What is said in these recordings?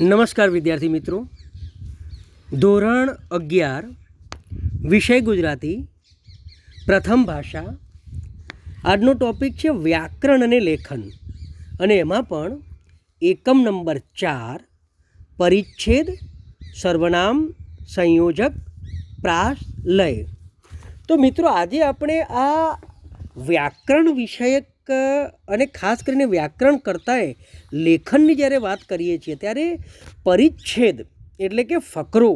નમસ્કાર વિદ્યાર્થી મિત્રો. ધોરણ અગિયાર, વિષય ગુજરાતી, પ્રથમ ભાષા. આજનો ટોપિક છે વ્યાકરણ અને લેખન. અને એમાં પણ એકમ નંબર ચાર, પરિચ્છેદ, સર્વનામ, સંયોજક પ્રાસ લય તો મિત્રો, આજે આપણે આ વ્યાકરણ વિષયક અને ખાસ કરીને વ્યાકરણ કરતાંય લેખનની જ્યારે વાત કરીએ છીએ, ત્યારે પરિચ્છેદ એટલે કે ફકરો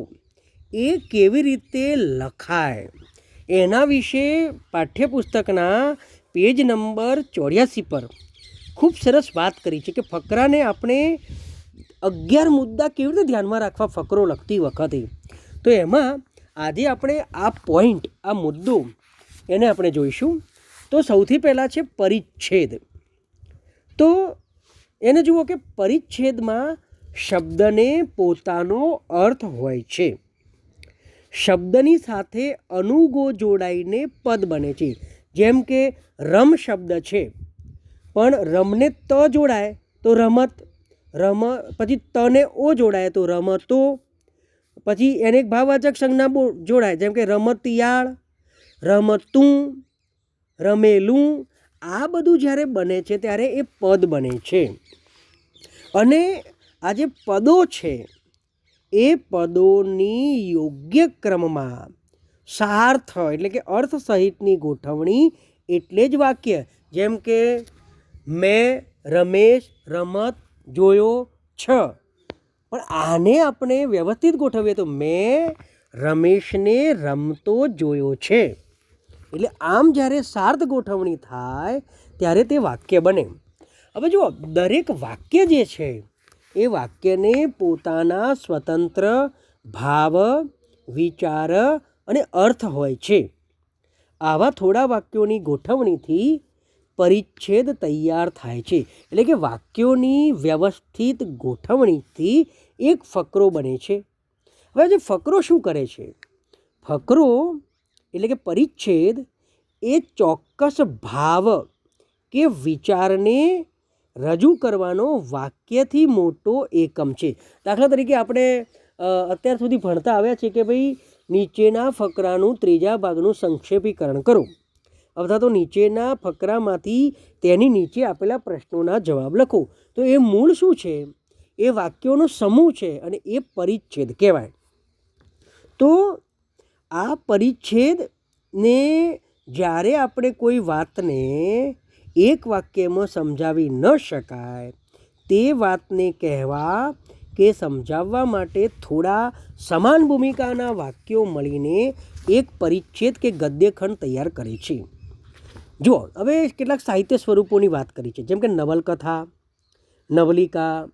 એ કેવી રીતે લખાય? એના વિશે પાઠ્યપુસ્તકના પેજ નંબર ચોર્યાસી પર ખૂબ સરસ વાત કરી છે કે ફકરાને આપણે અગિયાર મુદ્દા કેવી રીતે ધ્યાનમાં રાખવા ફકરો લખતી વખતે? તો એમાં આજે આપણે આ પોઈન્ટ આ મુદ્દો એને આપણે જોઈશું. તો સૌથી પહેલાં છે પરિચ્છેદ. તો એને જુઓ કે પરિચ્છેદમાં શબ્દને પોતાનો અર્થ હોય છે. શબ્દની સાથે અનુગો જોડાઈને પદ બને છે. જેમ કે રમ શબ્દ છે. પણ રમને ત જોડાય તો રમત. રમ પછી તને ઓ જોડાય તો રમતો. પછી એને એક ભાવવાચક સંજ્ઞા જોડાય. જેમ કે રમતિયાળ, રમતું રમેલું આ બધું જ્યારે બને છે ત્યારે એ પદ બને છે. અને આ જે પદો છે, એ પદોની યોગ્ય ક્રમમાં સાર્થ એટલે કે અર્થ સહિતની ગોઠવણી એટલે જ વાક્ય. જેમ કે, મેં રમેશ રમત જોયો છ. પણ આને આપણે વ્યવસ્થિત ગોઠવીએ તો મેં રમેશને રમતો જોયો છે. એટલે આમ જ્યારે સાર્થ ગોઠવણી થાય, ત્યારે તે વાક્ય બને. હવે જુઓ, દરેક વાક્ય જે છે, એ વાક્યને પોતાના સ્વતંત્ર ભાવ, વિચાર અને અર્થ હોય છે. આવા થોડા વાક્યોની ગોઠવણીથી પરિચ્છેદ તૈયાર થાય છે. એટલે કે વાક્યોની વ્યવસ્થિત ગોઠવણીથી એક ફકરો બને છે. હવે જે ફકરો શું કરે છે? ફકરો એટલે કે પરિચ્છેદ એ ચોક્કસ ભાવ કે વિચારને રજૂ કરવાનો વાક્યથી મોટો એકમ છે. દાખલા તરીકે આપણે અત્યાર સુધી ભણતા આવ્યા છે કે ભાઈ નીચેના ફકરાનું ત્રીજા ભાગનું સંક્ષેપીકરણ કરો. અથવા તો નીચેના ફકરામાંથી તેની નીચે આપેલા પ્રશ્નોના જવાબ લખો. તો એ મૂળ શું છે? એ વાક્યોનો સમૂહ છે અને એ પરિચ્છેદ કહેવાય. તો આ પરિચ્છેદને જ્યારે આપણે કોઈ વાતને એક વાક્યમાં સમજાવી ન શકાય, તે વાતને કહેવા કે સમજાવવા માટે થોડા સમાન ભૂમિકાના વાક્યો મળીને એક પરિચ્છેદ કે ગદ્યખંડ તૈયાર કરે છે. જુઓ, હવે કેટલાક સાહિત્ય સ્વરૂપોની વાત કરી છે. જેમ કે નવલકથા, નવલિકા,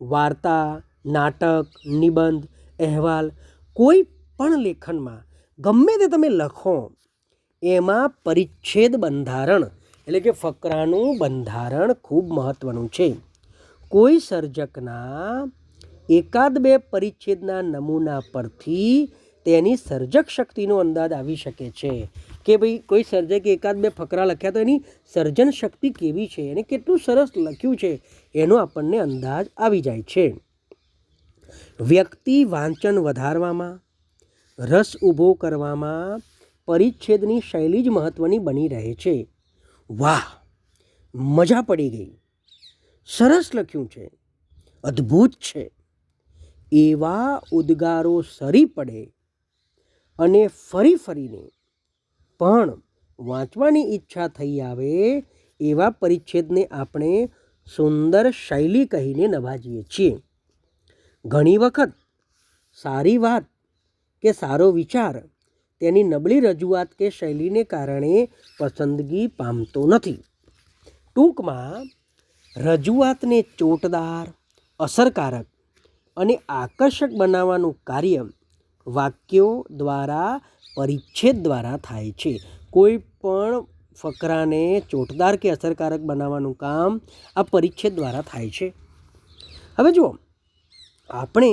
વાર્તા, નાટક, નિબંધ, અહેવાલ, કોઈ પણ લેખનમાં ગમે તે તમે લખો, એમાં પરિચ્છેદ બંધારણ, એટલે કે ફકરાનું બંધારણ ખૂબ મહત્ત્વનું છે. કોઈ સર્જકના એકાદ બે પરિચ્છેદના નમૂના પરથી તેની સર્જક શક્તિનો અંદાજ આવી શકે છે. કે ભાઈ કોઈ સર્જકે એકાદ બે ફકરા લખ્યા તો એની સર્જન શક્તિ કેવી છે? એને કેટલું સરસ લખ્યું છે? એનો આપણને અંદાજ આવી જાય છે. વ્યક્તિ વાંચન વધારવામાં રસ ઊભો કરવામાં પરિચ્છેદની શૈલી જ મહત્ત્વની બની રહે છે. વાહ! મજા પડી ગઈ. સરસ લખ્યું છે. અદ્ભુત છે. એવા ઉદ્ગારો સરી પડે અને ફરી ફરીને. પણ વાંચવાની ઈચ્છા થઈ આવે એવા પરિચ્છેદને આપણે સુંદર શૈલી કહીને નવાજીએ છીએ. ઘણી વખત સારી વાત કે સારો વિચાર, તેની નબળી રજૂઆત કે શૈલીને કારણે પસંદગી પામતો નથી. ટૂંકમાં, રજૂઆતને ચોટદાર, અસરકારક અને આકર્ષક બનાવવાનું કાર્ય વાક્યો દ્વારા, પરિચ્છેદ દ્વારા થાય છે. કોઈ પણ ફકરાને ચોટદાર કે અસરકારક બનાવવાનું કામ આ પરિચ્છેદ દ્વારા થાય છે. હવે જુઓ, આપણે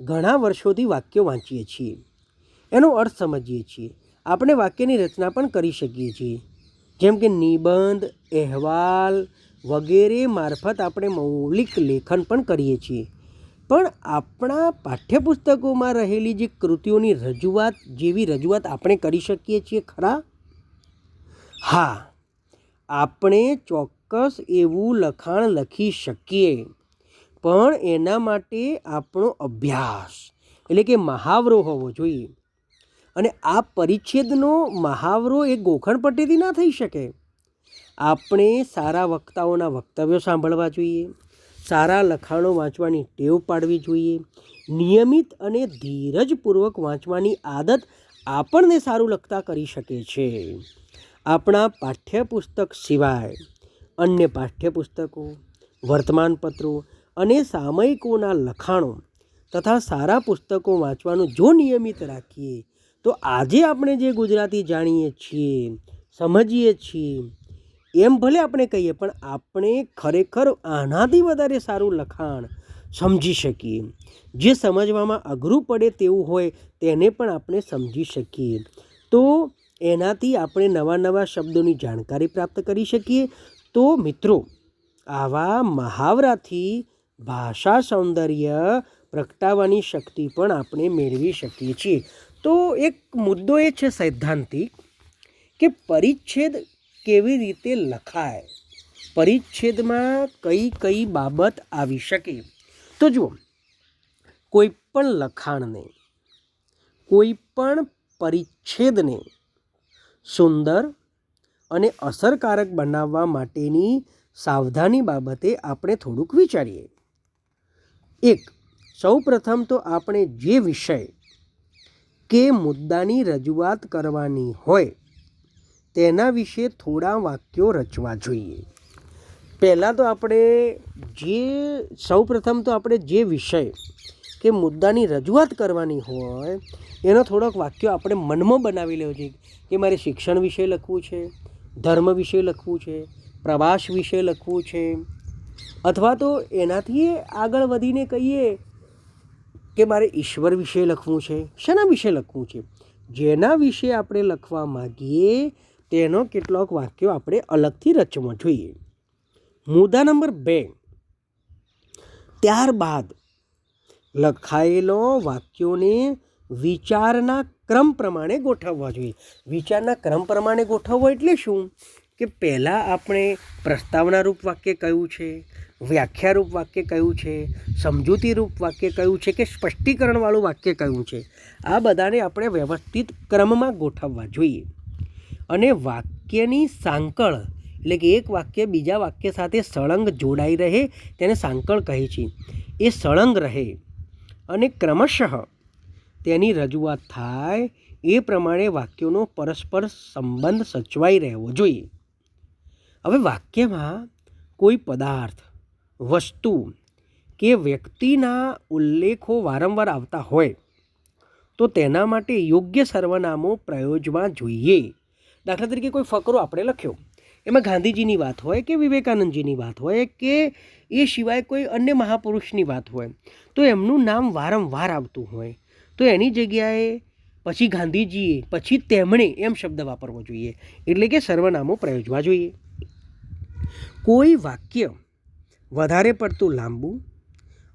ઘણા વર્ષોથી વાક્યો વાંચીએ છીએ. એનો અર્થ સમજીએ છીએ. આપણે વાક્યની રચના પણ કરી શકીએ છીએ. જેમ કે નિબંધ, અહેવાલ વગેરે મારફત આપણે મૌલિક લેખન પણ કરીએ છીએ. પણ આપણા પાઠ્યપુસ્તકોમાં રહેલી જે કૃતિઓની રજૂઆત જેવી રજૂઆત આપણે કરી શકીએ છીએ ખરા? હા. આપણે ચોક્કસ એવું લખાણ લખી શકીએ. પણ એના માટે આપણો અભ્યાસ એટલે કે મહાવરો હોવો જોઈએ. અને આ પરિચ્છેદનો મહાવરો એ ગોખણ પટ્ટીથી ના થઈ શકે. આપણે સારા વક્તાઓના વક્તવ્યો સાંભળવા જોઈએ, સારા લખાણો વાંચવાની ટેવ પાડવી જોઈએ, નિયમિત અને ધીરજપૂર્વક વાંચવાની આદત આપણને સારું લખતા કરી શકે છે. આપણા પાઠ્યપુસ્તક સિવાય અન્ય પાઠ્યપુસ્તકો, વર્તમાનપત્રો અને સામયિકોના લખાણો તથા સારા પુસ્તકો વાંચવાનું જો નિયમિત રાખીએ, તો આજે આપણે જે ગુજરાતી જાણીએ છીએ, સમજીએ છીએ, એમ ભલે આપણે કહીએ, પણ આપણે ખરેખર આનાથી વધારે સારું લખાણ સમજી શકીએ. જે સમજવામાં અઘરું પડે તેવું હોય, તેને પણ આપણે સમજી શકીએ. તો એનાથી આપણે નવા નવા શબ્દોની જાણકારી પ્રાપ્ત કરી શકીએ. તો મિત્રો, આવા મહાવરાથી ભાષા સૌંદર્ય પ્રગટાવવાની શક્તિ પણ આપણે મેળવી શકીએ છીએ. તો એક મુદ્દો એ છે સૈદ્ધાંતિક કે પરિચ્છેદ કેવી રીતે લખાય? પરિચ્છેદમાં કઈ કઈ બાબત આવી શકે? તો જુઓ, કોઈ પણ લખાણને, કોઈ પણ પરિચ્છેદને સુંદર અને અસરકારક બનાવવા માટેની સાવધાની બાબતે આપણે થોડુંક વિચારીએ. એક, સૌપ્રથમ તો આપણે જે વિષય કે મુદ્દાની રજૂઆત કરવાની હોય તેના વિશે થોડા વાક્યો રચવા જોઈએ. પહેલાં તો આપણે જે, સૌપ્રથમ તો આપણે જે વિષય કે મુદ્દાની રજૂઆત કરવાની હોય, એનો થોડોક વાક્યો આપણે મનમાં બનાવી લેવો જોઈએ કે મારે શિક્ષણ વિશે લખવું છે, ધર્મ વિશે લખવું છે, પ્રવાસ વિશે લખવું છે અથવા તો એનાથી આગળ વધીને કહીએ કે મારે ઈશ્વર વિશે લખવું છે, શેના વિશે લખવું છે? જેના વિશે આપણે લખવા માગીએ, તેનો કેટલોક વાક્યો આપણે અલગથી રચવો જોઈએ. મુદ્દા નંબર બે. ત્યારબાદ લખાયેલો વાક્યોને વિચારના ક્રમ પ્રમાણે ગોઠવવા જોઈએ. વિચારના ક્રમ પ્રમાણે ગોઠવવો એટલે શું? કે પહેલાં આપણે પ્રસ્તાવના રૂપ વાક્ય કયું છે? વ્યાખ્યારૂપ વાક્ય કયું છે? સમજૂતીરૂપ વાક્ય કયું છે? કે સ્પષ્ટીકરણવાળું વાક્ય કયું છે? આ બધાને આપણે વ્યવસ્થિત ક્રમમાં ગોઠવવા જોઈએ. અને વાક્યની સાંકળ, એટલે કે એક વાક્ય બીજા વાક્ય સાથે સળંગ જોડાઈ રહે, તેને સાંકળ કહે છે. એ સળંગ રહે અને ક્રમશઃ તેની રજૂઆત થાય એ પ્રમાણે વાક્યોનો પરસ્પર સંબંધ સચવાઈ રહેવો જોઈએ. હવે વાક્યમાં કોઈ પદાર્થ વસ્તુ કે વ્યક્તિના ઉલ્લેખો વારંવાર આવતા હોય, તો તેના માટે યોગ્ય સર્વનામો પ્રયોજવા જોઈએ. દાખલા તરીકે કોઈ ફકરો આપણે લખ્યો. એમાં ગાંધીજીની વાત હોય કે વિવેકાનંદજીની વાત હોય કે એ સિવાય કોઈ અન્ય મહાપુરુષની વાત હોય, તો એમનું નામ વારંવાર આવતું હોય. તો એની જગ્યાએ પછી ગાંધીજીએ, પછી તેમણે એમ શબ્દ વાપરવો જોઈએ. એટલે કે સર્વનામો પ્રયોજવા જોઈએ. કોઈ વાક્ય વધારે પડતું લાંબુ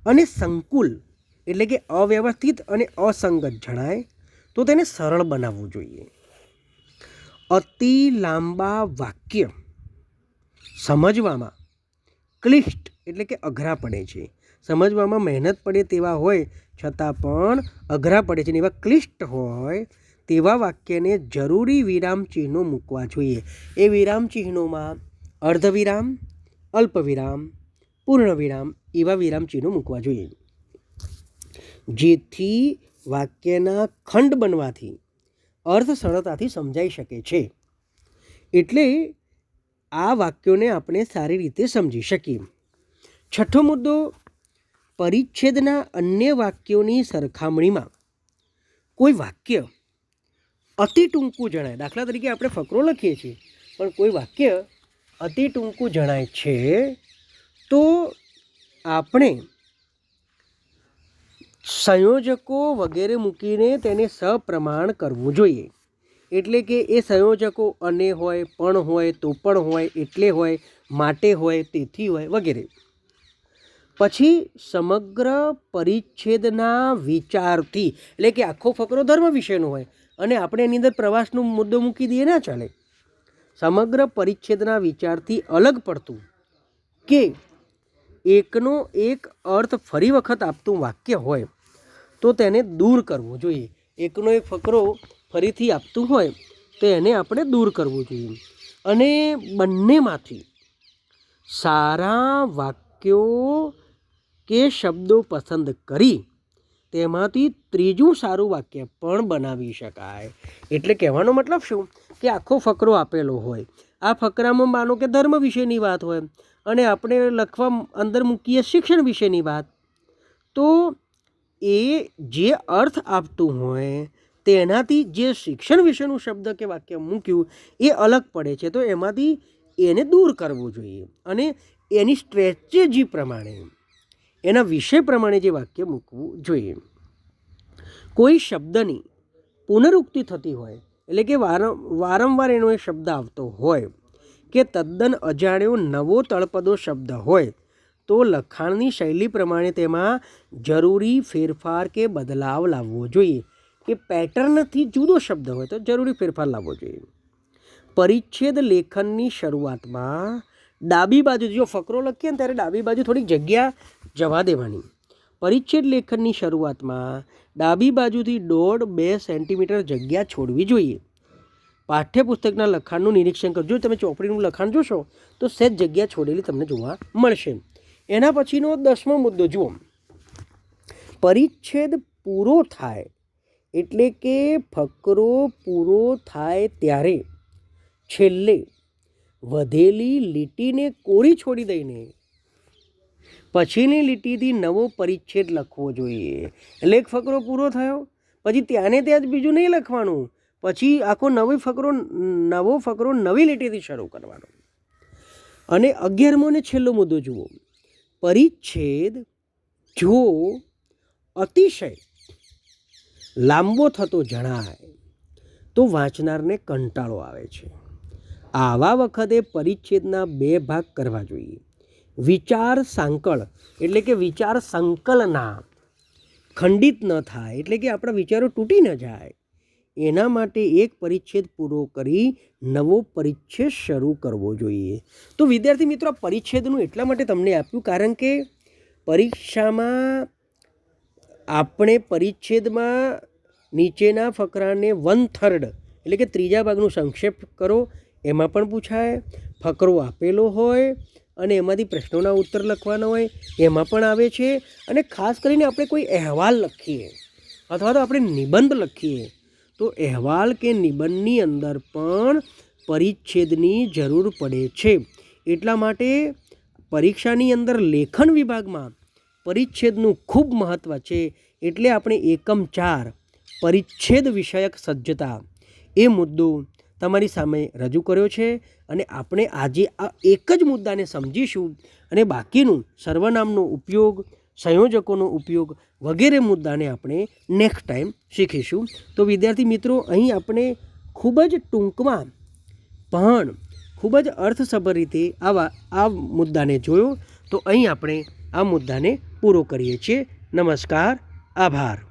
અને સંકુલ, એટલે કે અવ્યવસ્થિત અને અસંગત જણાય, તો તેને સરળ બનાવવું જોઈએ. અતિ લાંબા વાક્ય સમજવામાં ક્લિષ્ટ, એટલે કે અઘરા પડે છે. સમજવામાં મહેનત પડે તેવા હોય, છતાં પણ અઘરા પડે છે ને એવા ક્લિષ્ટ હોય, તેવા વાક્યને જરૂરી વિરામ ચિહ્નો મૂકવા જોઈએ. એ વિરામ ચિહ્નોમાં અર્ધવિરામ, અલ્પવિરામ પૂર્ણવિરામ, એવા વિરામ ચિહ્નો મૂકવા જોઈએ. જેથી વાક્યના ખંડ બનવાથી અર્થ સરળતાથી સમજાઈ શકે છે. એટલે આ વાક્યોને આપણે સારી રીતે સમજી શકીએ. છઠ્ઠો મુદ્દો, પરિચ્છેદના અન્ય વાક્યોની સરખામણીમાં કોઈ વાક્ય અતિ ટૂંકું જણાય. દાખલા તરીકે આપણે ફકરો લખીએ છીએ, પણ કોઈ વાક્ય અતિ ટૂંકું જણાય છે તો આપણે સંયોજકો વગેરે મૂકીને તેને સપ્રમાણ કરવું જોઈએ. એટલે કે એ સંયોજકો અને હોય, પણ હોય, તો પણ હોય, એટલે હોય, માટે હોય, તેથી હોય, વગેરે. પછી સમગ્ર પરિચ્છેદના વિચારથી, એટલે કે આખો ફકરો ધર્મ વિશેનો હોય, અને આપણે એની અંદર પ્રવાસનો મુદ્દો મૂકી દઈએ ના ચાલે. સમગ્ર પરિચ્છેદના વિચારથી અલગ પડતું કે એકનો એક અર્થ ફરી વખત આપતું વાક્ય હોય, તો તેને દૂર કરવું જોઈએ. એકનો એક ફકરો ફરીથી આપતું હોય, તો એને આપણે દૂર કરવું જોઈએ. અને બંનેમાંથી સારા વાક્યો કે શબ્દો પસંદ કરી, તેમાંથી ત્રીજું સારું વાક્ય પણ બનાવી શકાય. એટલે કહેવાનો મતલબ શું? કે આખો ફકરો આપેલો હોય આ ફકરામાં માનો કે ધર્મ વિશેની વાત હોય અને આપણે લખવા અંદર મૂકીએ શિક્ષણ વિશેની વાત, તો એ જે અર્થ આપતું હોય તેનાથી જે શિક્ષણ વિશેનું શબ્દ કે વાક્ય મૂક્યું એ અલગ પડે છે. તો એમાંથી એને દૂર કરવું જોઈએ અને એની સ્ટ્રેટેજી પ્રમાણે, એના વિષય પ્રમાણે જે વાક્ય મૂકવું જોઈએ. કોઈ શબ્દની પુનરુક્તિ થતી હોય એટલે કે વારં, વારંવાર એનો એ શબ્દ આવતો હોય કે તદ્દન અજાણ્યો નવો તળપદો શબ્દ હોય, તો લખાણની શૈલી પ્રમાણે તેમાં જરૂરી ફેરફાર કે બદલાવ લાવવો જોઈએ. કે પેટર્નથી જુદો શબ્દ હોય તો જરૂરી ફેરફાર લાવવો જોઈએ. પરિચ્છેદ લેખનની શરૂઆતમાં ડાબી બાજુ જો ફકરો લખીએ ને ત્યારે ડાબી બાજુ થોડીક જગ્યા જવા દેવાની. પરિચ્છેદ લેખનની શરૂઆતમાં ડાબી બાજુથી દોઢ બે સેન્ટીમીટર જગ્યા છોડવી જોઈએ. પાઠ્યપુસ્તકના લખાણનું નિરીક્ષણ કરજો. તમે ચોપડીનું લખાણ જોશો તો સહેજ જગ્યા છોડેલી તમને જોવા મળશે. એના પછીનો દસમો મુદ્દો જુઓ. પરિચ્છેદ પૂરો થાય એટલે કે ફકરો પૂરો થાય ત્યારે છેલ્લે વધેલી લીટીને કોરી છોડી દઈને પછીની લીટીથી નવો પરિચ્છેદ લખવો જોઈએ. એટલે એક ફકરો પૂરો થયો? પછી ત્યાંને ત્યાં જ બીજું નહીં લખવાનું? પછી આખો નવો ફકરો નવો ફકરો નવી લીટીથી શરૂ કરવાનો. અને અગિયારમો ને છેલ્લો મુદ્દો જુઓ. પરિચ્છેદ જો અતિશય લાંબો થતો જણાય, તો વાંચનારને કંટાળો આવે છે. આવા વખતે પરિચ્છેદના બે ભાગ કરવા જોઈએ. વિચાર સાંકળ. એટલે કે વિચાર સંકલના. ખંડિત ન થાય, એટલે કે આપણા વિચારો તૂટી ન જાય. એના માટે એક પરિચ્છેદ પૂરો કરી નવો પરિચ્છેદ શરૂ કરવો જોઈએ. તો વિદ્યાર્થી મિત્રો, આ પરિચ્છેદનું એટલા માટે તમને આપ્યું કારણ કે પરીક્ષામાં આપણે પરિચ્છેદમાં નીચેના ફકરાને વન થર્ડ એટલે કે ત્રીજા ભાગનું સંક્ષેપ કરો, એમાં પણ પૂછાય. ફકરો આપેલો હોય અને એમાંથી પ્રશ્નોના ઉત્તર લખવાના હોય, એમાં પણ આવે છે. અને ખાસ કરીને આપણે કોઈ અહેવાલ લખીએ, અથવા તો આપણે નિબંધ લખીએ, તો અહેવાલ કે નિબંધની અંદર પણ પરિચ્છેદની જરૂર પડે છે. એટલા માટે પરીક્ષાની અંદર લેખન વિભાગમાં પરિચ્છેદનું ખૂબ મહત્ત્વ છે. એટલે આપણે એકમ ચાર, પરિચ્છેદ વિષયક સજ્જતા, એ મુદ્દો તમારી સામે રજૂ કર્યો છે અને આપણે આજે આ એક જ મુદ્દાને સમજીશું અને બાકીનું સર્વનામનો ઉપયોગ, સંયોજકોનો ઉપયોગ વગેરે મુદ્દાને આપણે નેક્સ્ટ ટાઈમ શીખીશું. તો વિદ્યાર્થી મિત્રો, અહીં આપણે ખૂબ જ ટૂંકમાં પણ ખૂબ જ અર્થસભર રીતે આવા, આ મુદ્દાને જોયો. તો અહીં આપણે આ મુદ્દાને પૂરો કરીએ છીએ. નમસ્કાર, આભાર.